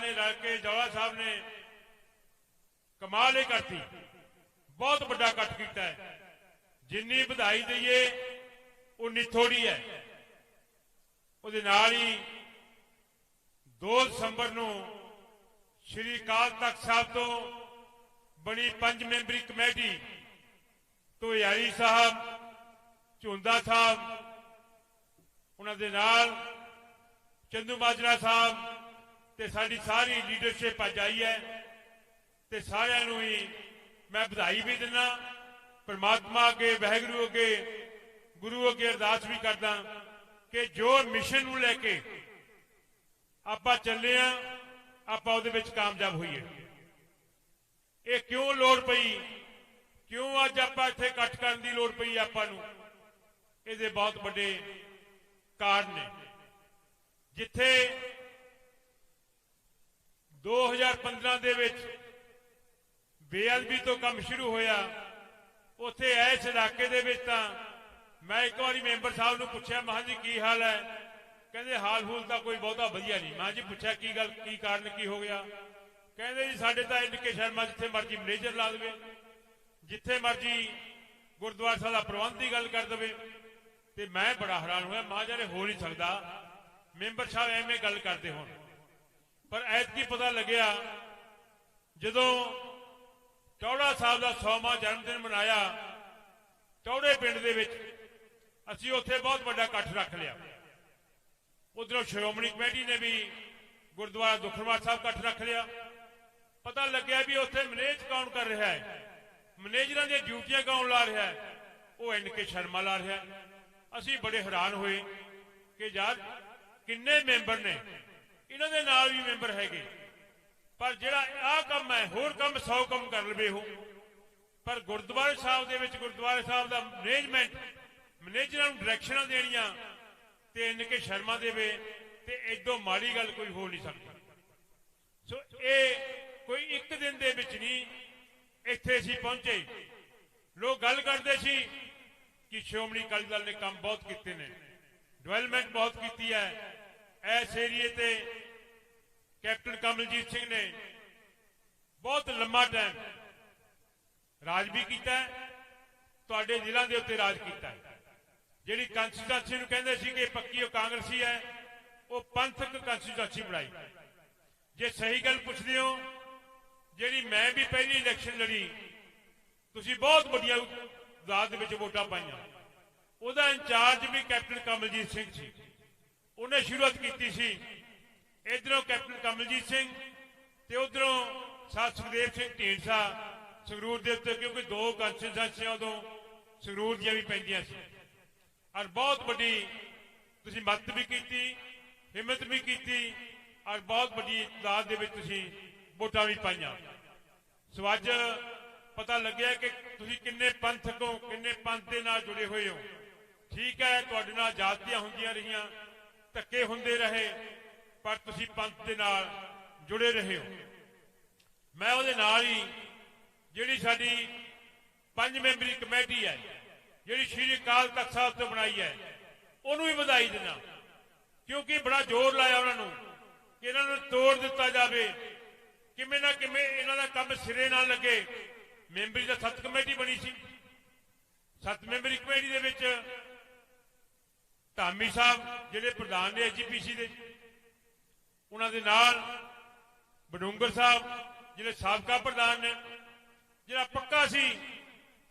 ਨੇ ਰਲ ਕੇ ਜੌਲਾ ਸਾਹਿਬ ਨੇ ਕਮਾਲ ਹੀ ਕਰਤੀ। ਬਹੁਤ ਵੱਡਾ ਇਕੱਠ ਕੀਤਾ ਹੈ। ਜਿੰਨੀ ਵਧਾਈ ਦਈਏ, ਉਨੀ ਥੋੜੀ ਹੈ। ਉਹਦੇ ਨਾਲ ਹੀ 2 ਦਸੰਬਰ ਨੂੰ ਸ਼੍ਰੀ ਅਕਾਲ ਤਖਤ ਸਾਹਿਬ ਤੋਂ ਬਣੀ ਪੰਜ ਮੈਂਬਰੀ ਕਮੇਟੀ ਤੋਂ ਸਾਹਿਬ, ਝੁੰਦਾ ਸਾਹਿਬ, ਉਹਨਾਂ ਦੇ ਨਾਲ ਚੰਦੂ ਮਾਜਰਾ ਸਾਹਿਬ ਤੇ ਸਾਡੀ ਸਾਰੀ ਲੀਡਰਸ਼ਿਪ ਅੱਜ ਆਈ ਹੈ। ਤੇ ਸਾਰਿਆਂ ਨੂੰ ਹੀ ਮੈਂ ਵਧਾਈ ਵੀ ਦਿੰਦਾ, ਪਰਮਾਤਮਾ ਅੱਗੇ, ਵਾਹਿਗੁਰੂ ਅੱਗੇ, ਗੁਰੂ ਅੱਗੇ ਅਰਦਾਸ ਵੀ ਕਰਦਾ ਕਿ ਜੋ ਮਿਸ਼ਨ ਨੂੰ ਲੈ ਕੇ ਆਪਾਂ ਚੱਲੇ ਆ ਆਪਾਂ ਉਹਦੇ ਵਿੱਚ ਕਾਮਯਾਬ ਹੋਈਏ। ਇਹ ਕਿਉਂ ਲੋੜ ਪਈ? ਕਿਉਂ ਅੱਜ ਆਪਾਂ ਇੱਥੇ ਇਕੱਠ ਕਰਨ ਦੀ ਲੋੜ ਪਈ ਆਪਾਂ ਨੂੰ? ਇਹਦੇ ਬਹੁਤ ਵੱਡੇ ਕਾਰਨ ਨੇ। ਜਿੱਥੇ 2015 ਦੇ ਵਿੱਚ ਬੇਅਦਬੀ ਤੋਂ ਕੰਮ ਸ਼ੁਰੂ ਹੋਇਆ। ਉੱਥੇ ਇਸ ਇਲਾਕੇ ਦੇ ਵਿੱਚ ਤਾਂ ਮੈਂ ਇੱਕ ਵਾਰੀ ਮੈਂਬਰ ਸਾਹਿਬ ਨੂੰ ਪੁੱਛਿਆ, ਮਹਾਂ ਜੀ ਕੀ ਹਾਲ ਹੈ? ਕਹਿੰਦੇ, ਹਾਲ ਹੂਲ ਤਾਂ ਕੋਈ ਬਹੁਤਾ ਵਧੀਆ ਨਹੀਂ। ਮੈਂ ਜੀ ਪੁੱਛਿਆ ਕੀ ਗੱਲ, ਕੀ ਕਾਰਨ, ਕੀ ਹੋ ਗਿਆ? ਕਹਿੰਦੇ ਜੀ, ਸਾਡੇ ਤਾਂ ਇੰਨਕੇ ਸ਼ਰਮਾ ਜਿੱਥੇ ਮਰਜ਼ੀ ਮੈਨੇਜਰ ਲਾ ਦੇਵੇ, ਜਿੱਥੇ ਮਰਜ਼ੀ ਗੁਰਦੁਆਰਾ ਸਾਹਿਬ ਦਾ ਪ੍ਰਬੰਧ ਦੀ ਗੱਲ ਕਰ ਦੇਵੇ। ਤੇ ਮੈਂ ਬੜਾ ਹੈਰਾਨ ਹੋਇਆ ਮਾਂ ਜਾਰੇ ਹੋ ਨਹੀਂ ਸਕਦਾ। ਮੈਂਬਰ ਸਾਹਿਬ ਐਵੇਂ ਗੱਲ ਕਰਦੇ ਹੋਣ। ਪਰ ਐਤਕੀ ਪਤਾ ਲੱਗਿਆ, ਜਦੋਂ ਟੌੜਾ ਸਾਹਿਬ ਦਾ 100ਵਾਂ ਜਨਮ ਦਿਨ ਮਨਾਇਆ ਟੌੜੇ ਪਿੰਡ ਦੇ ਵਿੱਚ ਅਸੀਂ ਉੱਥੇ ਬਹੁਤ ਵੱਡਾ ਇਕੱਠ ਰੱਖ ਲਿਆ। ਉਧਰੋਂ ਸ਼੍ਰੋਮਣੀ ਕਮੇਟੀ ਨੇ ਵੀ ਗੁਰਦੁਆਰਾ ਦੁਖਨਵਾਰ ਸਾਹਿਬ ਇਕੱਠ ਰੱਖ ਲਿਆ। ਪਤਾ ਲੱਗਿਆ ਵੀ ਉੱਥੇ ਮੈਨੇਜ ਕੌਣ ਕਰ ਰਿਹਾ ਹੈ। ਮੈਨੇਜਰਾਂ ਦੀਆਂ ਡਿਊਟੀਆਂ ਕੌਣ ਲਾ ਰਿਹਾ ਹੈ? ਉਹ ਐਨ ਕੇ ਸ਼ਰਮਾ ਲਾ ਰਿਹਾ ਅਸੀਂ ਬੜੇ ਹੈਰਾਨ ਹੋਏ ਕਿ ਯਾਰ ਕਿੰਨੇ ਮੈਂਬਰ ਨੇ ਇਹਨਾਂ ਦੇ ਨਾਲ ਵੀ ਮੈਂਬਰ ਹੈਗੇ। ਪਰ ਜਿਹੜਾ ਆਹ ਕੰਮ ਹੈ, ਹੋਰ ਕੰਮ 100 ਕੰਮ ਕਰ ਲਵੇ ਉਹ। ਪਰ ਗੁਰਦੁਆਰੇ ਸਾਹਿਬ ਦੇ ਵਿੱਚ ਗੁਰਦੁਆਰੇ ਸਾਹਿਬ ਦਾ ਮੈਨੇਜਮੈਂਟ ਮੈਨੇਜਰਾਂ ਨੂੰ ਡਾਇਰੈਕਸ਼ਨਾਂ ਦੇਣੀਆਂ ਤੇ ਇੰਨ ਕੇ ਸ਼ਰਮਾ ਦੇਵੇ ਤੇ ਐਦੋਂ ਮਾੜੀ ਗੱਲ ਕੋਈ ਹੋ ਨਹੀਂ ਸਕਦੀ। ਸੋ ਇਹ ਕੋਈ ਇੱਕ ਦਿਨ ਦੇ ਵਿੱਚ ਨਹੀਂ, ਇੱਥੇ ਅਸੀਂ ਪਹੁੰਚੇ। ਲੋਕ ਗੱਲ ਕਰਦੇ ਸੀ ਕਿ ਸ਼੍ਰੋਮਣੀ ਅਕਾਲੀ ਦਲ ਨੇ ਕੰਮ ਬਹੁਤ ਕੀਤੇ ਨੇ। ਡਿਵੈਲਪਮੈਂਟ ਬਹੁਤ ਕੀਤੀ ਹੈ। ਇਸ ਏਰੀਏ ਤੇ ਕੈਪਟਨ ਕਮਲਜੀਤ ਸਿੰਘ ਨੇ ਬਹੁਤ ਲੰਮਾ ਟਾਈਮ ਰਾਜ ਵੀ ਕੀਤਾ ਤੁਹਾਡੇ ਜ਼ਿਲ੍ਹਾ ਦੇ ਉੱਤੇ ਰਾਜ ਕੀਤਾ ਜਿਹੜੀ ਕੰਸਟੀਟਿਊਂਸੀ ਨੂੰ ਕਹਿੰਦੇ ਸੀ ਕਿ ਪੱਕੀ ਉਹ ਕਾਂਗਰਸੀ ਹੈ, ਉਹ ਪੰਥਕ ਕੰਸਟੀਟਿਊਂਸੀ ਬਣਾਈ। ਜੇ ਸਹੀ ਗੱਲ ਪੁੱਛਦੇ ਹੋ, ਜਿਹੜੀ ਮੈਂ ਵੀ ਪਹਿਲੀ ਇਲੈਕਸ਼ਨ ਲੜੀ, ਤੁਸੀਂ ਬਹੁਤ ਵੱਡੀਆਂ ਦਾਦ ਦੇ ਵਿੱਚ ਵੋਟਾਂ ਪਾਈਆਂ। ਉਹਦਾ ਇੰਚਾਰਜ ਵੀ ਕੈਪਟਨ ਕਮਲਜੀਤ ਸਿੰਘ ਸੀ। ਉਹਨੇ ਸ਼ੁਰੂਆਤ ਕੀਤੀ ਸੀ। ਇਧਰੋਂ ਕੈਪਟਨ ਕਮਲਜੀਤ ਸਿੰਘ ਤੇ ਉਧਰੋਂ ਸਾਧ ਸੁਖਦੇਵ ਸਿੰਘ ਢੀਂਡਸਾ ਸੰਗਰੂਰ ਦੇ ਉੱਤੇ, ਕਿਉਂਕਿ ਦੋ ਕੰਸਟੀਟਿਊਂਸੀਆਂ ਉਦੋਂ, ਸੰਗਰੂਰ ਦੀਆਂ ਵੀ ਪੈਂਦੀਆਂ ਸੀ। ਔਰ ਬਹੁਤ ਵੱਡੀ ਤੁਸੀਂ ਮਦਦ ਵੀ ਕੀਤੀ, ਹਿੰਮਤ ਵੀ ਕੀਤੀ, ਔਰ ਬਹੁਤ ਵੱਡੀ ਤਾਦਾਦ ਦੇ ਵਿੱਚ ਤੁਸੀਂ ਵੋਟਾਂ ਵੀ ਪਾਈਆਂ। ਸੋ ਅੱਜ ਪਤਾ ਲੱਗਿਆ ਕਿ ਤੁਸੀਂ ਕਿੰਨੇ ਪੰਥਕ ਹੋ, ਕਿੰਨੇ ਪੰਥ ਦੇ ਨਾਲ ਜੁੜੇ ਹੋਏ ਹੋ। ਠੀਕ ਹੈ, ਤੁਹਾਡੇ ਨਾਲ ਜਾਤੀਆਂ ਹੁੰਦੀਆਂ ਰਹੀਆਂ। ਧੱਕੇ ਹੁੰਦੇ ਰਹੇ, ਪਰ ਤੁਸੀਂ ਪੰਥ ਦੇ ਨਾਲ ਜੁੜੇ ਰਹੇ ਹੋ। ਮੈਂ ਉਹਦੇ ਨਾਲ ਹੀ, ਜਿਹੜੀ ਸਾਡੀ ਪੰਜ ਮੈਂਬਰੀ ਕਮੇਟੀ ਹੈ, ਜਿਹੜੀ ਸ਼੍ਰੀ ਅਕਾਲ ਤਖਤ ਸਾਹਿਬ ਤੋਂ ਬਣਾਈ ਹੈ, ਉਹਨੂੰ ਵੀ ਵਧਾਈ ਦਿੰਦਾ ਕਿਉਂਕਿ ਬੜਾ ਜ਼ੋਰ ਲਾਇਆ ਉਹਨਾਂ ਨੂੰ ਕਿ ਇਹਨਾਂ ਨੂੰ ਤੋੜ ਦਿੱਤਾ ਜਾਵੇ। ਕਿਵੇਂ ਨਾ ਕਿਵੇਂ ਇਹਨਾਂ ਦਾ ਕੰਮ ਸਿਰੇ ਨਾਲ ਲੱਗੇ। ਮੈਂਬਰੀ ਦਾ ਸੱਤ ਕਮੇਟੀ ਬਣੀ ਸੀ। ਸੱਤ ਮੈਂਬਰੀ ਕਮੇਟੀ ਦੇ ਵਿੱਚ ਧਾਮੀ ਸਾਹਿਬ, ਜਿਹੜੇ ਪ੍ਰਧਾਨ ਨੇ ਐਜੀਪੀਸੀ ਦੇ, ਉਹਨਾਂ ਦੇ ਨਾਲ ਬਡੂੰਗਰ ਸਾਹਿਬ, ਜਿਹੜੇ ਸਾਬਕਾ ਪ੍ਰਧਾਨ ਨੇ, ਜਿਹੜਾ ਪੱਕਾ ਸੀ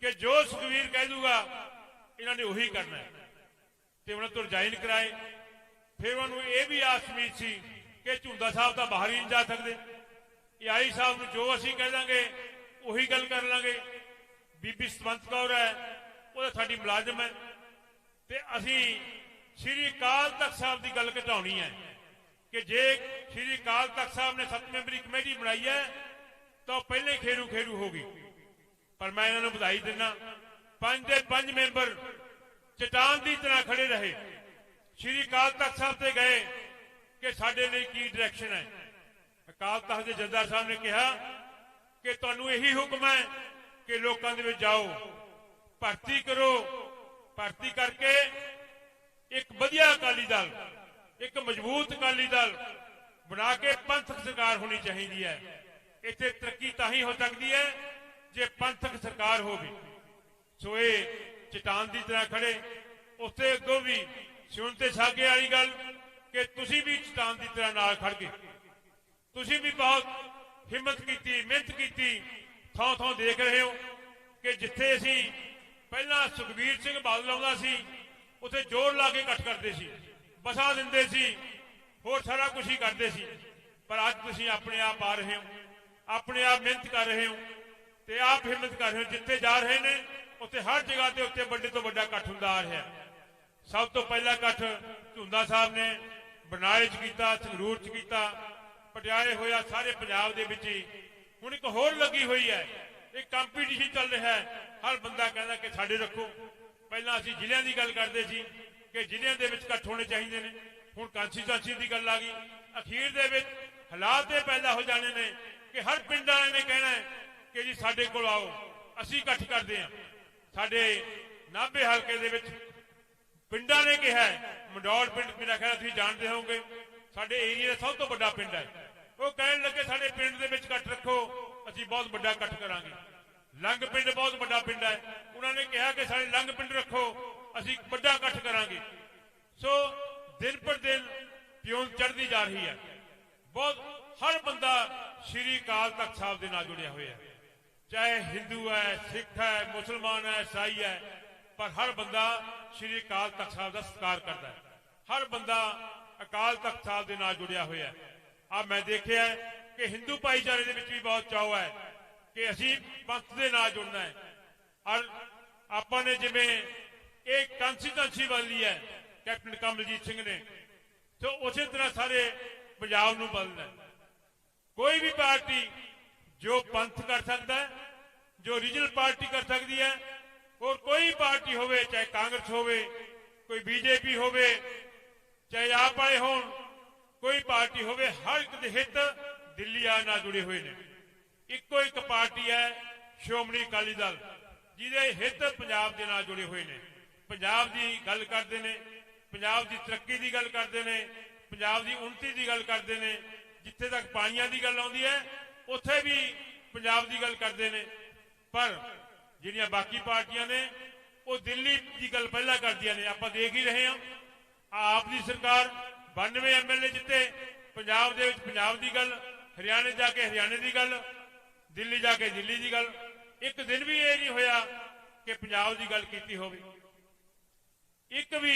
ਕਿ ਜੋ ਸੁਖਵੀਰ ਕਹਿ ਦੂਗਾ, ਇਹਨਾਂ ਨੇ ਉਹੀ ਕਰਨਾ ਹੈ। ਤੇ ਉਹਨਾਂ ਤੋਂ ਰਿਜਾਈਨ ਕਰਾਏ। ਫਿਰ ਉਹਨਾਂ ਨੂੰ ਇਹ ਵੀ ਆਸ ਉਮੀਦ ਸੀ ਕਿ ਝੁੰਦਾ ਸਾਹਿਬ ਤਾਂ ਬਾਹਰ ਹੀ ਨਹੀਂ ਜਾ ਸਕਦੇ। ਯਾਰੀ ਸਾਹਿਬ ਨੂੰ ਜੋ ਅਸੀਂ ਕਹਿ ਦਾਂਗੇ, ਉਹੀ ਗੱਲ ਕਰ ਲਾਂਗੇ। ਬੀਬੀ ਸਤਵੰਤ ਕੌਰ ਹੈ ਉਹ ਤਾਂ ਸਾਡੀ ਮੁਲਾਜ਼ਮ ਹੈ। ਤੇ ਅਸੀਂ ਸ੍ਰੀ ਅਕਾਲ ਤਖਤ ਸਾਹਿਬ ਦੀ ਗੱਲ ਘਟਾਉਣੀ ਹੈ ਕਿ ਜੇ ਸ੍ਰੀ ਅਕਾਲ ਤਖਤ ਸਾਹਿਬ ਨੇ ਸੱਤ ਮੈਂਬਰੀ ਕਮੇਟੀ ਬਣਾਈ ਹੈ, ਤਾਂ ਉਹ ਪਹਿਲੇ ਖੇਰੂ ਖੇਰੂ ਹੋ ਗਈ। ਪਰ ਮੈਂ ਇਹਨਾਂ ਨੂੰ ਵਧਾਈ ਦਿੰਦਾ ਪੰਜ ਦੇ ਪੰਜ ਮੈਂਬਰ ਚਟਾਨ ਦੀ ਤਰ੍ਹਾਂ ਖੜੇ ਰਹੇ। ਸ੍ਰੀ ਅਕਾਲ ਤਖਤ ਸਾਹਿਬ ਤੇ ਗਏ ਕਿ ਸਾਡੇ ਲਈ ਕੀ ਡਾਇਰੈਕਸ਼ਨ ਹੈ। ਅਕਾਲ ਤਖਤ ਦੇ ਜੱਦਾਰ ਸਾਹਿਬ ਨੇ ਕਿਹਾ ਕਿ ਤੁਹਾਨੂੰ ਇਹੀ ਹੁਕਮ ਹੈ ਕਿ ਲੋਕਾਂ ਦੇ ਵਿੱਚ ਜਾਓ। ਭਰਤੀ ਕਰੋ। ਭਰਤੀ ਕਰਕੇ ਇੱਕ ਵਧੀਆ ਅਕਾਲੀ ਦਲ, ਇੱਕ ਮਜ਼ਬੂਤ ਅਕਾਲੀ ਦਲ ਬਣਾ ਕੇ ਪੰਥਕ ਸਰਕਾਰ ਹੋਣੀ ਚਾਹੀਦੀ ਹੈ। ਇੱਥੇ ਤਰੱਕੀ ਤਾਂ ਹੀ ਹੋ ਸਕਦੀ ਹੈ ਜੇ ਪੰਥਕ ਸਰਕਾਰ ਹੋਵੇ। ਸੋ ਇਹ ਚਟਾਨ ਦੀ ਤਰ੍ਹਾਂ ਖੜੇ। ਉੱਥੇ ਅੱਗੋਂ ਵੀ ਸੁਣ ਤੇ ਸਾਗੇ ਵਾਲੀ ਗੱਲ ਕਿ ਤੁਸੀਂ ਵੀ ਚਟਾਨ ਦੀ ਤਰ੍ਹਾਂ ਨਾਲ ਖੜ ਗਏ। ਤੁਸੀਂ ਵੀ ਬਹੁਤ ਹਿੰਮਤ ਕੀਤੀ, ਮਿਹਨਤ ਕੀਤੀ ਥਾਂ ਥਾਂ ਦੇਖ ਰਹੇ ਹੋ ਕਿ ਜਿੱਥੇ ਅਸੀਂ ਪਹਿਲਾਂ ਸੁਖਬੀਰ ਸਿੰਘ ਬਾਦਲ ਆਉਂਦਾ ਸੀ ਉੱਥੇ ਜ਼ੋਰ ਲਾ ਕੇ ਇਕੱਠ ਕਰਦੇ ਸੀ। ਬਸਾ ਦਿੰਦੇ ਸੀ। ਹੋਰ ਸਾਰਾ ਕੁਝ ਹੀ ਕਰਦੇ ਸੀ। ਪਰ ਅੱਜ ਤੁਸੀਂ ਆਪਣੇ ਆਪ ਆ ਰਹੇ ਹੋ। ਆਪਣੇ ਆਪ ਮਿਹਨਤ ਕਰ ਰਹੇ ਹੋ ਤੇ ਆਪ ਹਿੰਮਤ ਕਰ ਰਹੇ ਹੋ। ਜਿੱਥੇ ਜਾ ਰਹੇ ਨੇ, ਉੱਥੇ ਹਰ ਜਗ੍ਹਾ ਤੇ ਉੱਤੇ ਵੱਡੇ ਤੋਂ ਵੱਡਾ ਇਕੱਠ ਹੁੰਦਾ ਆ ਰਿਹਾ। ਸਭ ਤੋਂ ਪਹਿਲਾ ਇਕੱਠ ਝੁੰਦਾ ਸਾਹਿਬ ਨੇ ਬਰਨਾਲੇ 'ਚ ਕੀਤਾ, ਸੰਗਰੂਰ 'ਚ ਕੀਤਾ। ਪਟਿਆਲੇ ਹੋਇਆ ਸਾਰੇ ਪੰਜਾਬ ਦੇ ਵਿੱਚ ਹੀ। ਹੁਣ ਇੱਕ ਹੋਰ ਲੱਗੀ ਹੋਈ ਹੈ। ਇੱਕ ਕੰਪੀਟੀਸ਼ਨ ਚੱਲ ਰਿਹਾ ਹੈ। ਹਰ ਬੰਦਾ ਕਹਿੰਦਾ ਕਿ ਸਾਡੇ ਰੱਖੋ। ਪਹਿਲਾਂ ਅਸੀਂ ਜ਼ਿਲ੍ਹਿਆਂ ਦੀ ਗੱਲ ਕਰਦੇ ਸੀ ਕਿ ਜ਼ਿਲ੍ਹਿਆਂ ਦੇ ਵਿੱਚ ਇਕੱਠ ਹੋਣੇ ਚਾਹੀਦੇ ਨੇ। ਹੁਣ ਕਾਂਸਟੀਚੁਐਂਸੀ ਦੀ ਗੱਲ ਆ ਗਈ। ਅਖੀਰ ਦੇ ਵਿੱਚ ਹਾਲਾਤ ਇਹ ਪੈਦਾ ਹੋ ਜਾਣੇ ਨੇ ਕਿ ਹਰ ਪਿੰਡ ਵਾਲੇ ਨੇ ਕਹਿਣਾ ਹੈ ਕਿ ਜੀ ਸਾਡੇ ਕੋਲ ਆਓ ਅਸੀਂ ਇਕੱਠ ਕਰਦੇ ਹਾਂ। ਸਾਡੇ ਨਾਭੇ ਹਲਕੇ ਦੇ ਵਿੱਚ ਪਿੰਡਾਂ ਨੇ ਕਿਹਾ ਹੈ, ਮੰਡੌਰ ਪਿੰਡ ਮੇਰਾ ਖਿਆਲ ਤੁਸੀਂ ਜਾਣਦੇ ਹੋਵੋਗੇ ਸਾਡੇ ਏਰੀਆ ਦਾ ਸਭ ਤੋਂ ਵੱਡਾ ਪਿੰਡ ਹੈ। ਉਹ ਕਹਿਣ ਲੱਗੇ ਸਾਡੇ ਪਿੰਡ ਦੇ ਵਿੱਚ ਇਕੱਠ ਰੱਖੋ ਅਸੀਂ ਬਹੁਤ ਵੱਡਾ ਇਕੱਠ ਕਰਾਂਗੇ। ਲੰਗ ਪਿੰਡ ਬਹੁਤ ਵੱਡਾ ਪਿੰਡ ਹੈ। ਉਹਨਾਂ ਨੇ ਕਿਹਾ ਕਿ ਸਾਡੇ ਲੰਗ ਪਿੰਡ ਰੱਖੋ, ਅਸੀਂ ਵੱਡਾ ਇਕੱਠ ਕਰਾਂਗੇ। ਸੋ ਦਿਨ ਪਰ ਦਿਨ ਪਿਉਣ ਚੜ੍ਹਦੀ ਜਾ ਰਹੀ ਹੈ। ਬਹੁਤ, ਹਰ ਬੰਦਾ ਸ਼੍ਰੀ ਅਕਾਲ ਤਖਤ ਸਾਹਿਬ ਦੇ ਨਾਲ ਜੁੜਿਆ ਹੋਇਆ ਹੈ। ਚਾਹੇ ਹਿੰਦੂ ਹੈ, ਸਿੱਖ ਹੈ, ਮੁਸਲਮਾਨ ਹੈ, ਈਸਾਈ ਹੈ, ਪਰ ਹਰ ਬੰਦਾ ਸ਼੍ਰੀ ਅਕਾਲ ਤਖਤ ਸਾਹਿਬ ਦਾ ਸਤਿਕਾਰ ਕਰਦਾ ਹੈ। ਹਰ ਬੰਦਾ ਅਕਾਲ ਤਖਤ ਸਾਹਿਬ ਦੇ ਨਾਲ ਜੁੜਿਆ ਹੋਇਆ ਹੈ। ਆ ਮੈਂ ਦੇਖਿਆ ਕਿ ਹਿੰਦੂ ਭਾਈਚਾਰੇ ਦੇ ਵਿੱਚ ਵੀ ਬਹੁਤ ਚਾਅ ਹੈ। ਕਿ ਅਸੀਂ ਪੰਥ ਦੇ ਨਾਲ ਜੁੜਨਾ ਹੈ। ਔਰ ਆਪਾਂ ਨੇ ਜਿਵੇਂ ਇਹ ਕੰਸਟੀਟੈਂਸੀ ਬਦਲੀ ਹੈ, ਕੈਪਟਨ ਕਮਲਜੀਤ ਸਿੰਘ ਨੇ, ਤੇ ਉਸੇ ਤਰ੍ਹਾਂ ਸਾਰੇ ਪੰਜਾਬ ਨੂੰ ਬਦਲਣਾ ਕੋਈ ਵੀ ਪਾਰਟੀ ਜੋ ਪੰਥ ਕਰ ਸਕਦਾ ਹੈ, ਜੋ ਰੀਜਨਲ ਪਾਰਟੀ ਕਰ ਸਕਦੀ ਹੈ, ਹੋਰ ਕੋਈ ਪਾਰਟੀ ਹੋਵੇ, ਚਾਹੇ ਕਾਂਗਰਸ ਹੋਵੇ, ਕੋਈ ਬੀਜੇਪੀ ਹੋਵੇ, ਚਾਹੇ ਆਪ ਆਏ ਹੋਣ, ਕੋਈ ਪਾਰਟੀ ਹੋਵੇ, ਹਰ ਇੱਕ ਦੇ ਹਿੱਤ ਦਿੱਲੀ ਆ ਨਾਲ ਜੁੜੇ ਹੋਏ ਨੇ। ਇੱਕੋ ਇੱਕ ਪਾਰਟੀ ਹੈ ਸ਼੍ਰੋਮਣੀ ਅਕਾਲੀ ਦਲ, ਜਿਹਦੇ ਹਿੱਤ ਪੰਜਾਬ ਦੇ ਨਾਲ ਜੁੜੇ ਹੋਏ ਨੇ। ਪੰਜਾਬ ਦੀ ਗੱਲ ਕਰਦੇ ਨੇ, ਪੰਜਾਬ ਦੀ ਤਰੱਕੀ ਦੀ ਗੱਲ ਕਰਦੇ ਨੇ, ਪੰਜਾਬ ਦੀ ਉન્નਤੀ ਦੀ ਗੱਲ ਕਰਦੇ ਨੇ, ਜਿੱਥੇ ਤੱਕ ਪਾਣੀਆਂ ਦੀ ਗੱਲ ਆਉਂਦੀ ਹੈ, ਉੱਥੇ ਵੀ ਪੰਜਾਬ ਦੀ ਗੱਲ ਕਰਦੇ ਨੇ। ਪਰ ਜਿਹੜੀਆਂ ਬਾਕੀ ਪਾਰਟੀਆਂ ਨੇ, ਉਹ ਦਿੱਲੀ ਦੀ ਗੱਲ ਪਹਿਲਾਂ ਕਰਦੀਆਂ ਨੇ। ਆਪਾਂ ਦੇਖ ਹੀ ਰਹੇ ਹਾਂ, ਆਪ ਦੀ ਸਰਕਾਰ 92 ਐਮਐਲਏ ਜਿੱਤੇ, ਪੰਜਾਬ ਦੇ ਵਿੱਚ ਪੰਜਾਬ ਦੀ ਗੱਲ, ਹਰਿਆਣੇ ਜਾ ਕੇ ਹਰਿਆਣੇ ਦੀ ਗੱਲ ਦਿੱਲੀ ਜਾ ਕੇ ਦਿੱਲੀ ਦੀ ਗੱਲ, ਇੱਕ ਦਿਨ ਵੀ ਇਹ ਨਹੀਂ ਹੋਇਆ ਕਿ ਪੰਜਾਬ ਦੀ ਗੱਲ ਕੀਤੀ ਹੋਵੇ। ਇੱਕ ਵੀ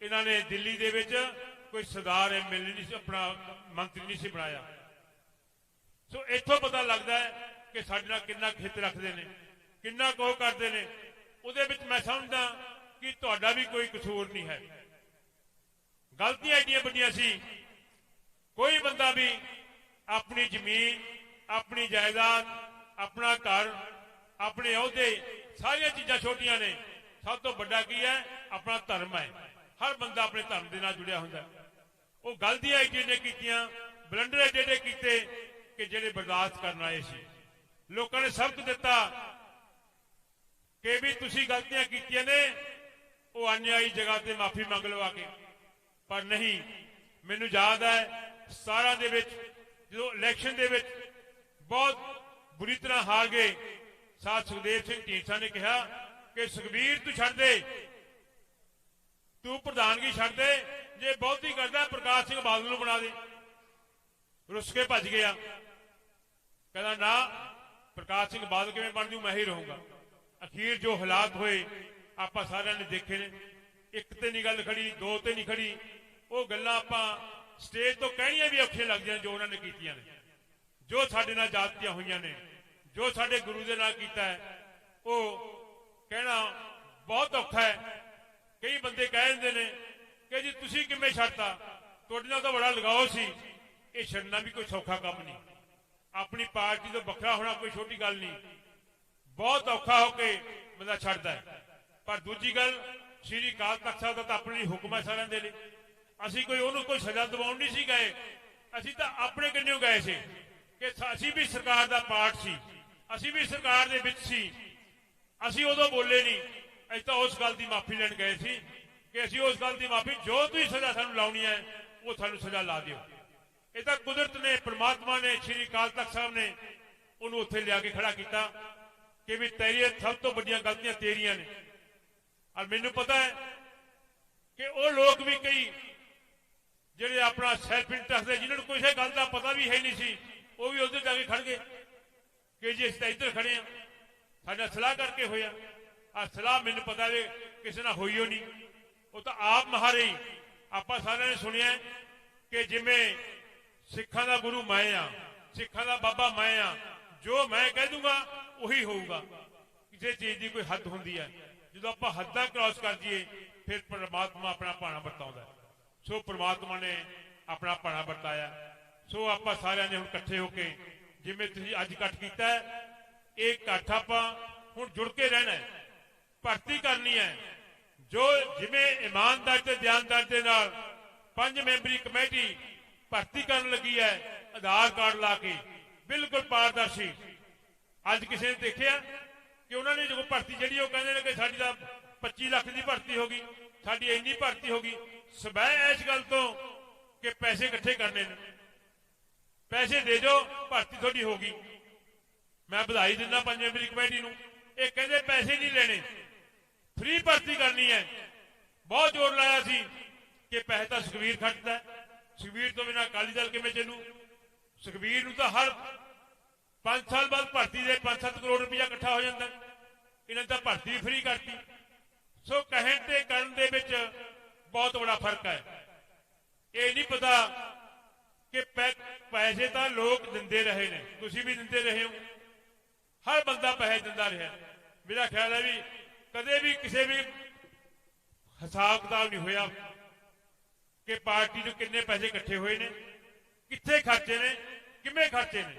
ਇਹਨਾਂ ਨੇ ਦਿੱਲੀ ਦੇ ਵਿੱਚ ਕੋਈ ਸਰਦਾਰ ਐਮਐਲਏ ਨਹੀਂ ਸੀ, ਆਪਣਾ ਮੰਤਰੀ ਨਹੀਂ ਸੀ ਬਣਾਇਆ। ਸੋ ਇੱਥੋਂ ਪਤਾ ਲੱਗਦਾ ਹੈ ਕਿ ਸਾਡੇ ਨਾਲ ਕਿੰਨਾ ਕੁ ਹਿੱਤ ਰੱਖਦੇ ਨੇ, ਕਿੰਨਾ ਕੋ ਕਰਦੇ ਨੇ। ਉਹਦੇ ਵਿੱਚ ਮੈਂ ਸਮਝਦਾ ਕਿ ਤੁਹਾਡਾ ਵੀ ਕੋਈ ਕਸੂਰ ਨਹੀਂ ਹੈ। ਗਲਤੀਆਂ ਐਡੀਆਂ ਵੱਡੀਆਂ ਸੀ, ਕੋਈ ਬੰਦਾ ਵੀ ਆਪਣੀ ਜ਼ਮੀਨ ਆਪਣੀ ਜਾਇਦਾਦ, ਆਪਣਾ ਘਰ, ਆਪਣੇ ਅਹੁਦੇ, ਸਾਰੀਆਂ ਚੀਜ਼ਾਂ ਛੋਟੀਆਂ ਨੇ। ਸਭ ਤੋਂ ਵੱਡਾ ਕੀ ਹੈ? ਆਪਣਾ ਧਰਮ ਹੈ। ਹਰ ਬੰਦਾ ਆਪਣੇ ਧਰਮ ਦੇ ਨਾਲ ਜੁੜਿਆ ਹੁੰਦਾ ਉਹ ਗਲਤੀਆਂ ਏਡੀਆਂ ਕੀਤੀਆਂ, ਬਲੰਡਰ ਏਡੇ ਕੀਤੇ ਕਿ ਜਿਹੜੇ ਬਰਦਾਸ਼ਤ ਕਰਨ ਆਏ ਸੀ। ਲੋਕਾਂ ਨੇ ਸਬਕ ਦਿੱਤਾ ਕਿ ਵੀ ਤੁਸੀਂ ਗਲਤੀਆਂ ਕੀਤੀਆਂ ਨੇ, ਉਹ ਅਨਿਆਈ ਜਗ੍ਹਾ ਤੇ ਮਾਫੀ ਮੰਗ ਲਓ ਆ ਕੇ। ਪਰ ਨਹੀਂ, ਮੈਨੂੰ ਯਾਦ ਹੈ 17 ਦੇ ਵਿੱਚ, ਜਦੋਂ ਇਲੈਕਸ਼ਨ ਦੇ ਵਿੱਚ ਬਹੁਤ ਬੁਰੀ ਤਰ੍ਹਾਂ ਹਾਰ ਗਏ। ਸਾਥ ਸੁਖਦੇਵ ਸਿੰਘ ਢੀਂਡਸਾ ਨੇ ਕਿਹਾ ਕਿ ਸੁਖਬੀਰ ਤੂੰ ਛੱਡ ਦੇ। ਤੂੰ ਪ੍ਰਧਾਨਗੀ ਛੱਡ ਦੇ। ਜੇ ਬਹੁਤੀ ਕਰਦਾ, ਪ੍ਰਕਾਸ਼ ਸਿੰਘ ਬਾਦਲ ਨੂੰ ਬਣਾ ਦੇ। ਰੁੱਸ ਕੇ ਭੱਜ ਗਿਆ। ਕਹਿੰਦਾ, ਨਾ, ਪ੍ਰਕਾਸ਼ ਸਿੰਘ ਬਾਦਲ ਕਿਵੇਂ ਬਣ ਜੂ ਮੈਂ ਹੀ ਰਹੂੰਗਾ। ਅਖੀਰ ਜੋ ਹਾਲਾਤ ਹੋਏ, ਆਪਾਂ ਸਾਰਿਆਂ ਨੇ ਦੇਖੇ ਨੇ। ਇੱਕ ਤੇ ਨਹੀਂ ਗੱਲ ਖੜੀ, ਦੋ ਤੇ ਨਹੀਂ ਖੜੀ। ਉਹ ਗੱਲਾਂ ਆਪਾਂ ਸਟੇਜ ਤੋਂ ਕਹਿਣੀਆਂ ਵੀ ਔਖੀਆਂ ਲੱਗਦੀਆਂ ਜੋ ਉਹਨਾਂ ਨੇ ਕੀਤੀਆਂ ਨੇ। ਜੋ ਸਾਡੇ ਨਾਲ ਜਾਤੀਆਂ ਹੋਈਆਂ ਨੇ, ਜੋ ਸਾਡੇ ਗੁਰੂ ਦੇ ਨਾਲ ਕੀਤਾ ਹੈ, ਉਹ ਕਹਿਣਾ ਬਹੁਤ ਔਖਾ ਹੈ। ਕਈ ਬੰਦੇ ਕਹਿ ਦਿੰਦੇ ਨੇ ਕਿ ਜੀ ਤੁਸੀਂ ਕਿਵੇਂ ਛੱਡਤਾ? ਤੁਹਾਡੇ ਨਾਲ ਤਾਂ ਬੜਾ ਲਗਾਓ ਸੀ। ਇਹ ਛੱਡਣਾ ਵੀ ਕੋਈ ਸੌਖਾ ਕੰਮ ਨਹੀਂ। ਆਪਣੀ ਪਾਰਟੀ ਤੋਂ ਵੱਖਰਾ ਹੋਣਾ ਕੋਈ ਛੋਟੀ ਗੱਲ ਨਹੀਂ। ਬਹੁਤ ਔਖਾ ਹੋ ਕੇ ਬੰਦਾ ਛੱਡਦਾ ਹੈ। ਪਰ ਦੂਜੀ ਗੱਲ, ਸ਼੍ਰੀ ਅਕਾਲ ਤਖਤ ਸਾਹਿਬ ਦਾ ਤਾਂ ਆਪਣੀ ਹੁਕਮ ਹੈ ਸਾਰਿਆਂ ਦੇ ਲਈ। ਅਸੀਂ ਕੋਈ ਉਹਨੂੰ ਕੋਈ ਸਜ਼ਾ ਦਿਵਾਉਣ ਨਹੀਂ ਸੀ ਗਏ। ਅਸੀਂ ਤਾਂ ਆਪਣੇ ਕੰਨਿਓ ਗਏ ਸੀ। ਕਿ ਅਸੀਂ ਵੀ ਸਰਕਾਰ ਦਾ ਪਾਰਟ ਸੀ, ਅਸੀਂ ਵੀ ਸਰਕਾਰ ਦੇ ਵਿੱਚ ਸੀ, ਅਸੀਂ ਉਦੋਂ ਬੋਲੇ ਨਹੀਂ, ਅਸੀਂ ਤਾਂ ਉਸ ਗੱਲ ਦੀ ਮਾਫੀ ਲੈਣ ਗਏ ਸੀ ਕਿ ਅਸੀਂ ਉਸ ਗੱਲ ਦੀ ਮਾਫੀ ਜੋ ਤੁਸੀਂ ਸਜ਼ਾ ਸਾਨੂੰ ਲਾਉਣੀ ਹੈ, ਉਹ ਸਾਨੂੰ ਸਜ਼ਾ ਲਾ ਦਿਓ। ਇਹ ਤਾਂ ਕੁਦਰਤ ਨੇ, ਪ੍ਰਮਾਤਮਾ ਨੇ, ਸ਼੍ਰੀ ਅਕਾਲ ਤਖਤ ਸਾਹਿਬ ਨੇ ਉਹਨੂੰ ਉੱਥੇ ਲਿਆ ਕੇ ਖੜਾ ਕੀਤਾ ਕਿ ਵੀ ਤੇਰੀਆਂ ਸਭ ਤੋਂ ਵੱਡੀਆਂ ਗਲਤੀਆਂ ਤੇਰੀਆਂ ਨੇ। ਔਰ ਮੈਨੂੰ ਪਤਾ ਹੈ ਕਿ ਉਹ ਲੋਕ ਵੀ ਕਈ ਜਿਹੜੇ ਆਪਣਾ ਸੈਲਫ ਇੰਟਰਸਟ ਦੇ, ਜਿਨ੍ਹਾਂ ਨੂੰ ਕਿਸੇ ਗੱਲ ਦਾ ਪਤਾ ਵੀ ਹੈ ਨਹੀਂ ਸੀ ਉਹ ਵੀ ਉੱਧਰ ਜਾ ਕੇ ਖੜ ਗਏ ਕਿ ਜੀ ਅਸੀਂ ਤਾਂ ਇੱਧਰ ਖੜੇ ਆ ਸਾਡਾ ਸਲਾਹ ਕਰਕੇ ਹੋਇਆ। ਆ ਸਲਾਹ ਮੈਨੂੰ ਪਤਾ ਵੀ ਕਿਸੇ ਨਾਲ ਹੋਈ ਹੋ ਨਹੀਂ ਉਹ ਤਾਂ ਆਪ ਮਹਾਰੇ ਹੀ ਆਪਾਂ ਸਾਰਿਆਂ ਨੇ ਸੁਣਿਆ ਕਿ ਜਿਵੇਂ ਸਿੱਖਾਂ ਦਾ ਗੁਰੂ ਮੈਂ ਆ ਸਿੱਖਾਂ ਦਾ ਬਾਬਾ ਮੈਂ ਆ ਜੋ ਮੈਂ ਕਹਿ ਦੂੰਗਾ, ਉਹੀ ਹੋਊਗਾ। ਕਿਸੇ ਚੀਜ਼ ਦੀ ਕੋਈ ਹੱਦ ਹੁੰਦੀ ਹੈ। ਜਦੋਂ ਆਪਾਂ ਹੱਦਾਂ ਕ੍ਰਾਸ ਕਰ ਜੀਏ ਫਿਰ ਪ੍ਰਮਾਤਮਾ ਆਪਣਾ ਭਾਣਾ ਵਰਤਾਉਂਦਾ ਸੋ ਪ੍ਰਮਾਤਮਾ ਨੇ ਆਪਣਾ ਭਾਣਾ ਵਰਤਾਇਆ। ਸੋ ਆਪਾਂ ਸਾਰਿਆਂ ਨੇ ਹੁਣ ਇਕੱਠੇ ਹੋ ਕੇ, ਜਿਵੇਂ ਤੁਸੀਂ ਅੱਜ ਇਕੱਠ ਕੀਤਾ ਇਹ ਇਕੱਠ ਆਪਾਂ ਹੁਣ ਜੁੜ ਕੇ ਰਹਿਣਾ ਹੈ, ਭਰਤੀ ਕਰਨੀ ਹੈ। ਜੋ ਜਿਵੇਂ ਇਮਾਨਦਾਰ ਤੇ ਧਿਆਨਦਾਰ ਦੇ ਨਾਲ ਪੰਜ ਮੈਂਬਰੀ ਕਮੇਟੀ ਭਰਤੀ ਕਰਨ ਲੱਗੀ ਹੈ, ਆਧਾਰ ਕਾਰਡ ਲਾ ਕੇ, ਬਿਲਕੁਲ ਪਾਰਦਰਸ਼ੀ। ਅੱਜ ਕਿਸੇ ਨੇ ਦੇਖਿਆ ਕਿ ਉਹਨਾਂ ਨੇ ਜੋ ਭਰਤੀ ਜਿਹੜੀ ਉਹ ਕਹਿੰਦੇ ਨੇ ਕਿ ਸਾਡੀ ਤਾਂ 25 ਲੱਖ ਦੀ ਭਰਤੀ ਹੋ ਗਈ, ਸਾਡੀ ਇੰਨੀ ਭਰਤੀ ਹੋ ਗਈ, ਸਵੈ ਇਸ ਗੱਲ ਤੋਂ ਕਿ ਪੈਸੇ ਇਕੱਠੇ ਕਰਨੇ ਨੇ। ਪੈਸੇ ਦੇ ਦਿਓ, ਭਰਤੀ ਤੁਹਾਡੀ ਹੋ ਗਈ। ਮੈਂ ਵਧਾਈ ਦਿੰਦਾ ਪੰਜ ਮੈਂਬਰੀ ਕਮੇਟੀ ਨੂੰ। ਇਹ ਕਹਿੰਦੇ ਪੈਸੇ ਨਹੀਂ ਲੈਣੇ। ਫ੍ਰੀ ਭਰਤੀ ਕਰਨੀ ਹੈ। ਬਹੁਤ ਜ਼ੋਰ ਲਾਇਆ ਸੀ ਕਿ ਪੈਸੇ ਤਾਂ ਸੁਖਵੀਰ ਖੱਟਦਾ ਹੈ। ਸੁਖਵੀਰ ਤੋਂ ਬਿਨਾਂ ਅਕਾਲੀ ਦਲ ਕਿਵੇਂ ਚੱਲੂ? ਸੁਖਵੀਰ ਨੂੰ ਤਾਂ ਹਰ 5 ਸਾਲ ਬਾਅਦ ਭਰਤੀ ਦੇ 5-7 ਕਰੋੜ ਰੁਪਇਆ ਇਕੱਠਾ ਹੋ ਜਾਂਦਾ। ਇਹਨਾਂ ਨੇ ਤਾਂ ਭਰਤੀ ਫ੍ਰੀ ਕਰਤੀ। ਸੋ ਕਹਿਣ ਤੇ ਕਰਨ ਦੇ ਵਿੱਚ ਬਹੁਤ ਬੜਾ ਫ਼ਰਕ ਹੈ। ਇਹ ਨਹੀਂ ਪਤਾ ਕਿ ਪੈ- ਪੈਸੇ ਤਾਂ ਲੋਕ ਦਿੰਦੇ ਰਹੇ ਨੇ, ਤੁਸੀਂ ਵੀ ਦਿੰਦੇ ਰਹੇ ਹੋ। ਹਰ ਬੰਦਾ ਪੈਸੇ ਦਿੰਦਾ ਰਿਹਾ। ਮੇਰਾ ਖਿਆਲ ਹੈ ਵੀ ਕਦੇ ਵੀ ਕਿਸੇ ਵੀ ਹਿਸਾਬ ਕਿਤਾਬ ਨਹੀਂ ਹੋਇਆ ਕਿ ਪਾਰਟੀ ਨੂੰ ਕਿੰਨੇ ਪੈਸੇ ਇਕੱਠੇ ਹੋਏ ਨੇ, ਕਿੱਥੇ ਖਰਚੇ ਨੇ, ਕਿਵੇਂ ਖਰਚੇ ਨੇ।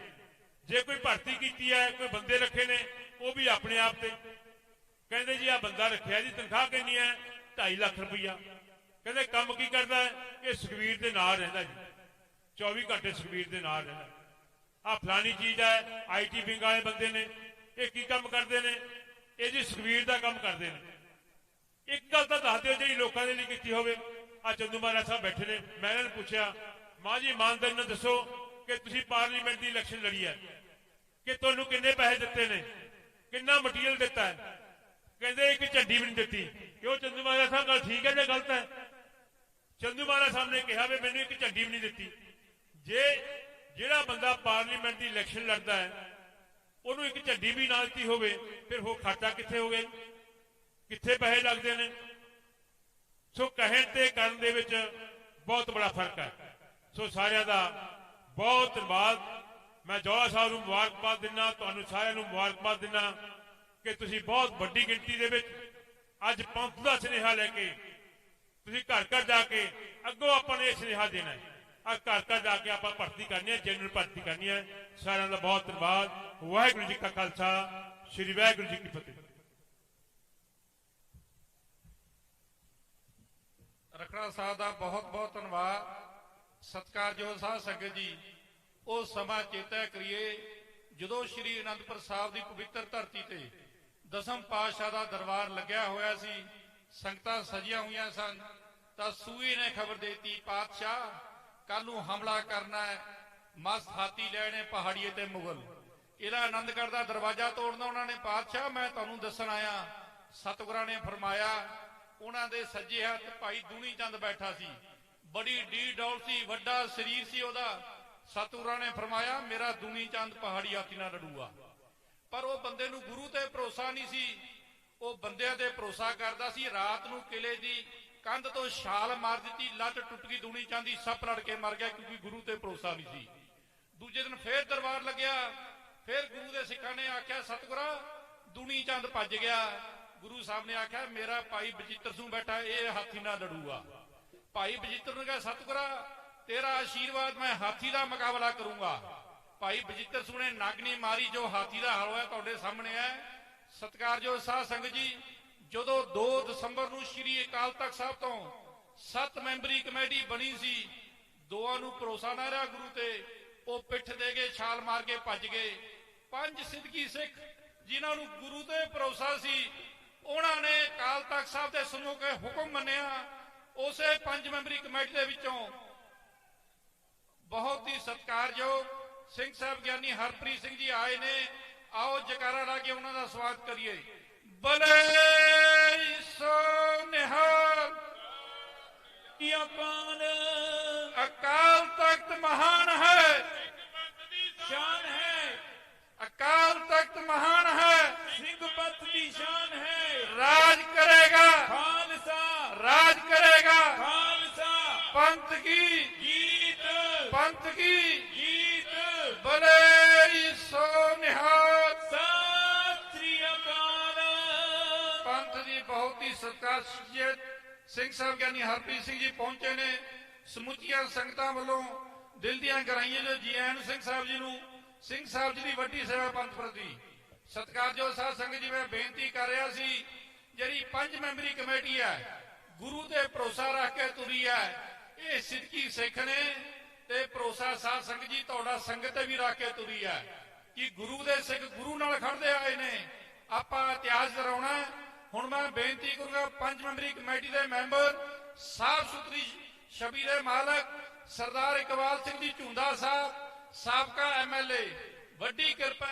ਜੇ ਕੋਈ ਭਰਤੀ ਕੀਤੀ ਹੈ, ਕੋਈ ਬੰਦੇ ਰੱਖੇ ਨੇ, ਉਹ ਵੀ ਆਪਣੇ ਆਪ ਤੇ। ਕਹਿੰਦੇ ਜੀ ਆ ਬੰਦਾ ਰੱਖਿਆ ਜੀ, ਤਨਖਾਹ ਕਿੰਨੀ ਹੈ? 2.5 ਲੱਖ ਰੁਪਈਆ। ਕਹਿੰਦੇ ਕੰਮ ਕੀ ਕਰਦਾ ਹੈ? ਇਹ ਸੁਖਵੀਰ ਦੇ ਨਾਲ ਰਹਿੰਦਾ ਜੀ। 24 ਘੰਟੇ ਸੁਖਬੀਰ ਦੇ ਨਾਲ ਰਹਿੰਦਾ ਆ ਫਲਾਨੀ ਚੀਜ਼ ਹੈ ਆਈਟੀ ਵਿੰਗ ਵਾਲੇ ਬੰਦੇ ਨੇ, ਇਹ ਕੀ ਕੰਮ ਕਰਦੇ ਨੇ? ਇਹ ਜੀ ਸੁਖਬੀਰ ਦਾ ਕੰਮ ਕਰਦੇ ਨੇ। ਇੱਕ ਗੱਲ ਤਾਂ ਦੱਸ ਦਿਓ, ਜਿਹੜੀ ਲੋਕਾਂ ਦੇ ਲਈ ਕੀਤੀ ਹੋਵੇ। ਆ ਚੰਦੂ ਮਹਾਰਾਜ ਸਾਹਿਬ ਬੈਠੇ ਨੇ, ਮੈਂ ਇਹਨਾਂ ਨੂੰ ਪੁੱਛਿਆ, ਮਾਂ ਜੀ, ਇਮਾਨਦਾਰੀ ਨਾਲ ਦੱਸੋ ਕਿ ਤੁਸੀਂ ਪਾਰਲੀਮੈਂਟ ਦੀ ਇਲੈਕਸ਼ਨ ਲੜੀ ਹੈ। ਕਿ ਤੁਹਾਨੂੰ ਕਿੰਨੇ ਪੈਸੇ ਦਿੱਤੇ ਨੇ? ਕਿੰਨਾ ਮਟੀਰੀਅਲ ਦਿੱਤਾ ਹੈ? ਕਹਿੰਦੇ ਇੱਕ ਝੰਡੀ ਵੀ ਨਹੀਂ ਦਿੱਤੀ। ਕਿਉਂ? ਚੰਦੂ ਮਹਾਰਾਜ ਸਾਹਿਬ, ਗੱਲ ਠੀਕ ਹੈ ਜਾਂ ਗਲਤ ਹੈ? ਚੰਦੂ ਮਹਾਰਾਜ ਸਾਹਿਬ ਨੇ ਕਿਹਾ ਵੀ ਮੈਨੂੰ ਇੱਕ ਝੰਡੀ ਵੀ ਨਹੀਂ ਦਿੱਤੀ। ਜੇ ਜਿਹੜਾ ਬੰਦਾ ਪਾਰਲੀਮੈਂਟ ਦੀ ਇਲੈਕਸ਼ਨ ਲੜਦਾ ਹੈ, ਉਹਨੂੰ ਇੱਕ ਝੰਡੀ ਵੀ ਨਾ ਦਿੱਤੀ ਹੋਵੇ, ਫਿਰ ਉਹ ਖਾਤਾ ਕਿੱਥੇ ਹੋਵੇ ਕਿੱਥੇ ਪੈਸੇ ਲੱਗਦੇ ਨੇ? ਸੋ ਕਹਿਣ ਤੇ ਕਰਨ ਦੇ ਵਿੱਚ ਬਹੁਤ ਬੜਾ ਫ਼ਰਕ ਹੈ। ਸੋ ਸਾਰਿਆਂ ਦਾ ਬਹੁਤ ਧੰਨਵਾਦ। ਮੈਂ ਜੋੜਾ ਸਾਹਿਬ ਨੂੰ ਮੁਬਾਰਕਬਾਦ ਦਿੰਦਾ, ਤੁਹਾਨੂੰ ਸਾਰਿਆਂ ਨੂੰ ਮੁਬਾਰਕਬਾਦ ਦਿੰਦਾ ਕਿ ਤੁਸੀਂ ਬਹੁਤ ਵੱਡੀ ਗਿਣਤੀ ਦੇ ਵਿੱਚ ਅੱਜ ਪੰਥ ਦਾ ਸੁਨੇਹਾ ਲੈ ਕੇ, ਤੁਸੀਂ ਘਰ ਘਰ ਜਾ ਕੇ ਅੱਗੋਂ ਆਪਾਂ ਨੇ ਇਹ ਸੁਨੇਹਾ ਦੇਣਾ ਹੈ। ਆ ਘਰ ਘਰ ਜਾ ਕੇ ਆਪਾਂ ਭਰਤੀ ਕਰਨੀ ਹੈ, ਜਨਰਲ ਭਰਤੀ ਕਰਨੀ ਹੈ। ਸਾਰਿਆਂ ਦਾ ਬਹੁਤ ਧੰਨਵਾਦ। ਵਾਹਿਗੁਰੂ ਜੀ ਕਾ ਖਾਲਸਾ, ਸ੍ਰੀ ਵਾਹਿਗੁਰੂ ਜੀ ਕੀ ਫਤਿਹ। ਰਖੜਾ ਸਾਹਿਬ ਦਾ ਬਹੁਤ ਬਹੁਤ ਧੰਨਵਾਦ। ਸਤਿਕਾਰਯੋਗ ਸਾਹਿਬ ਸੰਗਤ ਜੀ, ਉਹ ਸਮਾਂ ਚੇਤਾ ਕਰੀਏ, ਜਦੋਂ ਸ੍ਰੀ ਅਨੰਦਪੁਰ ਸਾਹਿਬ ਦੀ ਪਵਿੱਤਰ ਧਰਤੀ ਤੇ ਦਸਮ ਪਾਤਸ਼ਾਹ ਦਾ ਦਰਬਾਰ ਲੱਗਿਆ ਹੋਇਆ ਸੀ, ਸੰਗਤਾਂ ਸਜੀਆਂ ਹੋਈਆਂ ਸਨ, ਤਾਂ ਸੂਈ ਨੇ ਖਬਰ ਦੇਤੀ, ਪਾਤਸ਼ਾਹ ਕੱਲ ਨੂੰ ਹਮਲਾ ਕਰਨਾ ਹੈ। ਮਸਤ ਹਾਥੀ ਲੈਣੇ ਪਹਾੜੀਏ ਤੇ ਮੁਗਲ। ਇਹਦਾ ਆਨੰਦਗੜ੍ਹ ਦਾ ਦਰਵਾਜ਼ਾ ਤੋੜਨਾ ਉਹਨਾਂ ਨੇ ਪਾਤਸ਼ਾਹ, ਮੈਂ ਤੁਹਾਨੂੰ ਦੱਸਣ ਆਇਆ। ਸਤਿਗੁਰਾਂ ਨੇ ਫਰਮਾਇਆ, ਉਹਨਾਂ ਦੇ ਸੱਜੇ ਹੱਥ ਭਾਈ ਦੂਣੀ ਚੰਦ ਬੈਠਾ ਸੀ। ਬੜੀ ਡੀ ਡੌਲ ਸੀ, ਵੱਡਾ ਸਰੀਰ ਸੀ ਉਹਦਾ। ਸਤਿਗੁਰਾਂ ਨੇ ਫਰਮਾਇਆ, ਮੇਰਾ ਦੂਣੀ ਚੰਦ ਪਹਾੜੀ ਹਾਥੀ ਨਾਲ ਲੜੂਗਾ। ਪਰ ਉਹ ਬੰਦੇ ਨੂੰ ਗੁਰੂ ਤੇ ਭਰੋਸਾ ਨਹੀਂ ਸੀ। ਉਹ ਬੰਦਿਆਂ ਤੇ ਭਰੋਸਾ ਕਰਦਾ ਸੀ, ਰਾਤ ਨੂੰ ਕਿਲੇ ਦੀ ਕੰਧ ਤੋਂ ਛਾਲ ਮਾਰ ਦਿੱਤੀ, ਲੱਤ ਟੁੱਟ ਗਈ ਦੂਣੀ ਚਾਂਦੀ ਸੱਪ ਲੜ ਕੇ ਮਰ ਗਿਆ ਕਿਉਂਕਿ ਗੁਰੂ ਤੇ ਭਰੋਸਾ ਨਹੀਂ ਸੀ। ਦੂਜੇ ਦਿਨ ਫੇਰ ਦਰਬਾਰ ਲੱਗਿਆ, ਫੇਰ ਗੁਰੂ ਦੇ ਸਿੱਖਾਂ ਨੇ ਆਖਿਆ, ਸਤਿਗੁਰਾ, ਦੂਣੀ ਚੰਦ ਭੱਜ ਗਿਆ। ਗੁਰੂ ਸਾਹਿਬ ਨੇ ਆਖਿਆ, ਮੇਰਾ ਭਾਈ ਬਜੀਤਰ ਸਿੰਘ ਬੈਠਾ, ਇਹ ਹਾਥੀ ਨਾਲ ਲੜੂਗਾ। ਭਾਈ ਬਜੀਤਰ ਨੇ ਕਿਹਾ, ਸਤਿਗੁਰਾ, ਤੇਰਾ ਆਸ਼ੀਰਵਾਦ ਮੈਂ ਹਾਥੀ ਦਾ ਮੁਕਾਬਲਾ ਕਰੂੰਗਾ। ਭਾਈ ਬਜੀਤਰ ਸਿੰਘ ਨੇ ਨਾਗਨੀ ਮਾਰੀ, ਜੋ ਹਾਥੀ ਦਾ ਹਾਲ ਹੋਇਆ ਤੁਹਾਡੇ ਸਾਹਮਣੇ ਹੈ। ਸਤਿਕਾਰਯੋਗ ਸਾਧ ਸੰਗਤ ਜੀ ਜਦੋਂ 2 ਦਸੰਬਰ ਨੂੰ ਸ੍ਰੀ ਅਕਾਲ ਤਖਤ ਸਾਹਿਬ ਤੋਂ ਸੱਤ ਮੈਂਬਰੀ ਕਮੇਟੀ ਬਣੀ ਸੀ ਦੋਆਂ ਨੂੰ ਭਰੋਸਾ ਨਾ ਰਿਹਾ ਗੁਰੂ ਤੇ, ਉਹ ਪਿੱਠ ਦੇ ਕੇ ਛਾਲ ਮਾਰ ਕੇ ਭੱਜ ਗਏ। ਪੰਜ ਸਿੱਧਕੀ ਸਿੱਖ ਜਿਨ੍ਹਾਂ ਨੂੰ ਗੁਰੂ ਤੇ ਭਰੋਸਾ ਸੀ, ਉਹਨਾਂ ਨੇ ਅਕਾਲ ਤਖਤ ਸਾਹਿਬ ਦੇ ਸਮੂਹ ਕੇ ਹੁਕਮ ਮੰਨਿਆ। ਉਸੇ ਪੰਜ ਮੈਂਬਰੀ ਕਮੇਟੀ ਦੇ ਵਿੱਚੋਂ ਬਹੁਤ ਹੀ ਸਤਿਕਾਰਯੋਗ ਸਿੰਘ ਸਾਹਿਬ ਗਿਆਨੀ ਹਰਪ੍ਰੀਤ ਸਿੰਘ ਜੀ ਆਏ ਨੇ। ਆਓ ਜਕਾਰਾ ਲਾ ਕੇ ਉਹਨਾਂ ਦਾ ਸਵਾਗਤ ਕਰੀਏ। ਬਲੇ ਸੋ ਨਿਹਾਲ ਅਕਾਲ ਅਕਾਲ ਹਰਪ੍ਰੀਤ ਸਿੰਘ ਜੀ ਪਹੁੰਚੇ ਨੇ। ਸਮੁੱਚੀਆਂ ਸੰਗਤਾਂ ਵੱਲੋਂ ਦਿਲ ਦੀਆਂ ਗਹਿਰਾਈਆਂ ਜੋ ਜੀ ਸਿੰਘ ਸਾਹਿਬ ਜੀ ਨੂੰ, ਸਿੰਘ ਸਾਹਿਬ ਜੀ ਦੀ ਵੱਡੀ ਸੇਵਾ ਪੰਥ ਪ੍ਰਤੀ ਸਤਿਕਾਰਯੋਗ ਸਾਧ ਸੰਗਤ ਜੀ ਮੈਂ ਬੇਨਤੀ ਕਰ ਰਿਹਾ ਸੀ, ਜਿਹੜੀ ਪੰਜ ਮੈਂਬਰੀ ਕਮੇਟੀ ਹੈ, ਗੁਰੂ ਤੇ ਭਰੋਸਾ ਰੱਖ ਕੇ ਤੁਰੀ ਹੈ, ਇਹ ਸਿੱਧਕੀ ਸਿੱਖ ਨੇ ਤੇ ਭਰੋਸਾ ਸਾਧ ਸੰਗਤ ਜੀ ਤੁਹਾਡਾ ਸੰਗਤ ਤੇ ਵੀ ਰੱਖ ਕੇ ਤੁਰੀ ਹੈ ਕਿ ਗੁਰੂ ਦੇ ਸਿੱਖ ਗੁਰੂ ਨਾਲ ਖੜਦੇ ਆਏ ਨੇ, ਆਪਾਂ ਇਤਿਹਾਸ ਦਰਾਉਣਾ ਹੁਣ ਮੈਂ ਬੇਨਤੀ ਕਰੂੰਗਾ ਪੰਜ ਮੈਂਬਰੀ ਕਮੇਟੀ ਦੇ ਮੈਂਬਰ ਸਾਫ਼ ਸੁਥਰੀ ਛਵੀ ਦੇ ਮਾਲਕ ਸਰਦਾਰ ਇਕਬਾਲ ਸਿੰਘ ਜੀ ਝੁੰਦਾ ਸਾਹਿਬ ਸਾਬਕਾ ਐਮਐਲਏ ਵੱਡੀ ਕਿਰਪਾ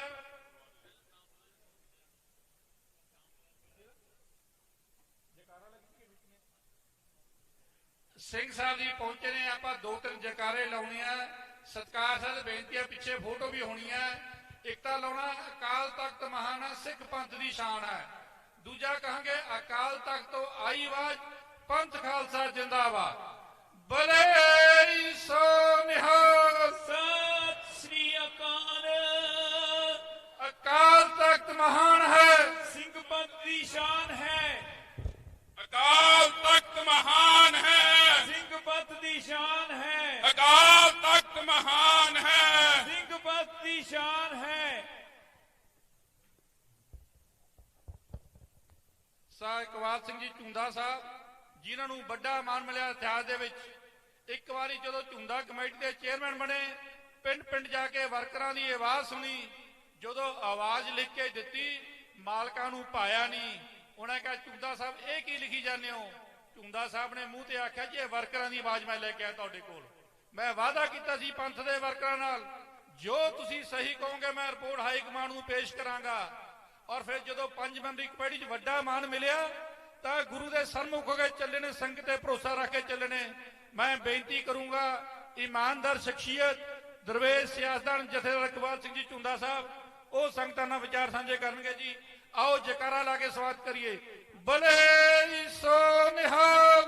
ਸਿੰਘ ਸਾਹਿਬ ਜੀ ਪਹੁੰਚੇ ਨੇ ਆਪਾਂ ਦੋ ਤਿੰਨ ਜਕਾਰੇ ਲਾਉਣੇ ਆ। ਸਤਕਾਰ ਸਾਹਿਬ ਬੇਨਤੀ ਆ ਪਿੱਛੇ ਫੋਟੋ ਵੀ ਹੋਣੀ ਆ। ਇੱਕ ਤਾਂ ਲਾਉਣਾ ਅਕਾਲ ਤਖਤ ਮਹਾਨ ਹੈ, ਸਿੱਖ ਪੰਥ ਦੀ ਸ਼ਾਨ ਹੈ। ਦੂਜਾ ਕਹਾਂਗੇ ਅਕਾਲ ਤਖਤ ਤੋਂ ਆਈ ਆਵਾਜ਼। ਪੰਥ ਖਾਲਸਾ ਜਿੰਦਾਬਾਦ। ਬਲੇ ਸੋ ਨਿਹਾਲ ਸਤਿ ਸ੍ਰੀ ਅਕਾਲ। ਅਕਾਲ ਤਖਤ ਮਹਾਨ ਹੈ। ਸਿੰਘ ਪੰਥ ਦੀ ਸ਼ਾਨ ਹੈ। ਅਕਾਲ ਤਖਤ ਮਹਾਨ ਹੈ। ਸਿੰਘ ਪੰਥ ਦੀ ਸ਼ਾਨ ਹੈ। ਅਕਾਲ ਤਖਤ ਮਹਾਨ ਹੈ। ਸਿੰਘ ਪੰਥ ਦੀ ਸ਼ਾਨ ਹੈ। ਸਾ ਇਕਬਾਲ ਸਿੰਘ ਜੀ ਝੁੰਦਾ ਸਾਹਿਬ। ਜਿਨ੍ਹਾਂ ਨੂੰ ਵੱਡਾ ਮਾਨ ਮਿਲਿਆ ਇਤਿਹਾਸ ਦੇ ਵਿੱਚ, ਇੱਕ ਵਾਰੀ ਜਦੋਂ ਝੁੰਦਾ ਕਮੇਟੀ ਦੇ ਚੇਅਰਮੈਨ ਬਣੇ ਪਿੰਡ ਪਿੰਡ ਜਾ ਕੇ ਵਰਕਰਾਂ ਦੀ ਆਵਾਜ਼ ਸੁਣੀ, ਜਦੋਂ ਆਵਾਜ਼ ਲਿਖ ਕੇ ਦਿੱਤੀ, ਮਾਲਕਾਂ ਨੂੰ ਪਾਇਆ ਨਹੀਂ। ਉਹਨਾਂ ਕਿਹਾ ਝੁੰਦਾ ਸਾਹਿਬ, ਇਹ ਕੀ ਲਿਖੀ ਜਾਂਦੇ ਹੋ? ਝੁੰਦਾ ਸਾਹਿਬ ਨੇ ਮੂੰਹ ਤੇ ਆਖਿਆ, ਜੀ, ਇਹ ਵਰਕਰਾਂ ਦੀ ਆਵਾਜ਼ ਮੈਂ ਲੈ ਕੇ ਆਇਆ ਤੁਹਾਡੇ ਕੋਲ। ਮੈਂ ਵਾਅਦਾ ਕੀਤਾ ਸੀ ਪੰਥ ਦੇ ਵਰਕਰਾਂ ਨਾਲ, ਜੋ ਤੁਸੀਂ ਸਹੀ ਕਹੋਗੇ, ਮੈਂ ਰਿਪੋਰਟ ਹਾਈ ਕਮਾਂਡ ਨੂੰ ਪੇਸ਼ ਕਰਾਂਗਾ। ਔਰ ਫਿਰ ਜਦੋਂ ਪੰਜ ਮੈਂਬਰੀ ਕਮੇਟੀ 'ਚ ਵੱਡਾ ਮਾਨ ਮਿਲਿਆ ਤਾਂ ਗੁਰੂ ਦੇ ਸਨਮੁਖ ਹੋ ਕੇ ਚੱਲੇ ਨੇ ਸੰਗਤ ਤੇ ਭਰੋਸਾ ਰੱਖ ਕੇ ਚੱਲੇ ਮੈਂ ਬੇਨਤੀ ਕਰੂੰਗਾ, ਇਮਾਨਦਾਰ ਸ਼ਖਸੀਅਤ ਦਰਵੇਸ਼ ਸਿਆਸਤਦਾਨ ਜਥੇਦਾਰ ਇਕਬਾਲ ਸਿੰਘ ਜੀ ਝੁੰਦਾ ਸਾਹਿਬ, ਉਹ ਸੰਗਤਾਂ ਨਾਲ ਵਿਚਾਰ ਸਾਂਝੇ ਕਰਨਗੇ ਜੀ। ਆਓ ਜਕਾਰਾ ਲਾ ਕੇ ਸਵਾਗਤ ਕਰੀਏ। ਬਲੇ ਸੋ ਨਿਹਾਲ